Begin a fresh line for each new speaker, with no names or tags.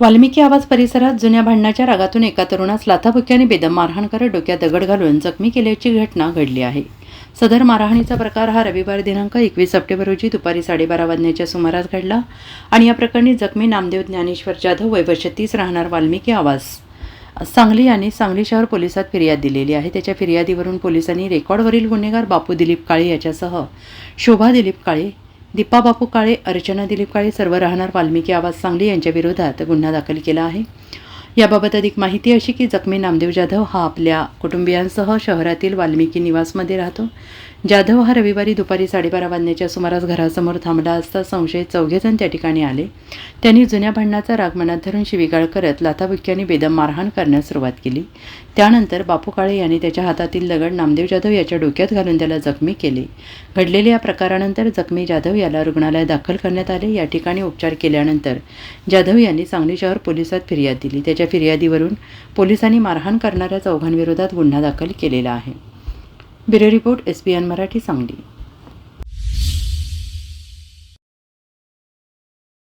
वाल्मिकी आवाज परिसरात जुन्या भांडणाच्या रागातून एका तरुणास लाथाबुक्याने बेदम मारहाण करत डोक्यात दगड घालून जखमी केल्याची घटना घडली आहे. सदर मारहाणीचा प्रकार हा रविवार दिनांक एकवीस सप्टेंबर रोजी दुपारी साडेबारा वाजण्याच्या सुमारास घडला आणि या प्रकरणी जखमी नामदेव ज्ञानेश्वर जाधव वय तीस राहणार वाल्मिकी आवाज. सांगली यांनी सांगली शहर पोलिसात फिर्याद दिलेली आहे. त्याच्या फिर्यादीवरून पोलिसांनी रेकॉर्डवरील गुन्हेगार बापू दिलीप काळे याच्यासह शोभा दिलीप काळे दीपा बापू काळे अर्चना दिलीप काळे सर्व राहणार वाल्मिकी आवाज सांगली यांच्या विरोधात गुन्हा दाखल केला आहे. याबाबत अधिक माहिती अशी की जखमी नामदेव जाधव हा आपल्या कुटुंबियांसह शहरातील वाल्मिकी निवासमध्ये राहतो. जाधव हा रविवारी दुपारी साडेबारा वाजण्याच्या सुमारास घरासमोर थांबला असता संशयित चौघेजण त्या ठिकाणी आले. त्यांनी जुन्या भांडणाचा राग मनात धरून शिवीगाळ करत लाथाबुक्क्यांनी बेदम मारहाण करण्यास सुरुवात केली. त्यानंतर बापू काळे यांनी त्याच्या हातातील दगड नामदेव जाधव याच्या डोक्यात घालून त्याला जखमी केले. घडलेल्या या प्रकारानंतर जखमी जाधव याला रुग्णालयात दाखल करण्यात आले. या ठिकाणी उपचार केल्यानंतर जाधव यांनी सांगली शहर पोलिसात फिर्याद दिली. त्याच्या फिर्यादीवरून पोलिसांनी मारहाण करणाऱ्या चौघांविरोधात गुन्हा दाखल केलेला आहे. Bureau report S B N Marathi Sangli.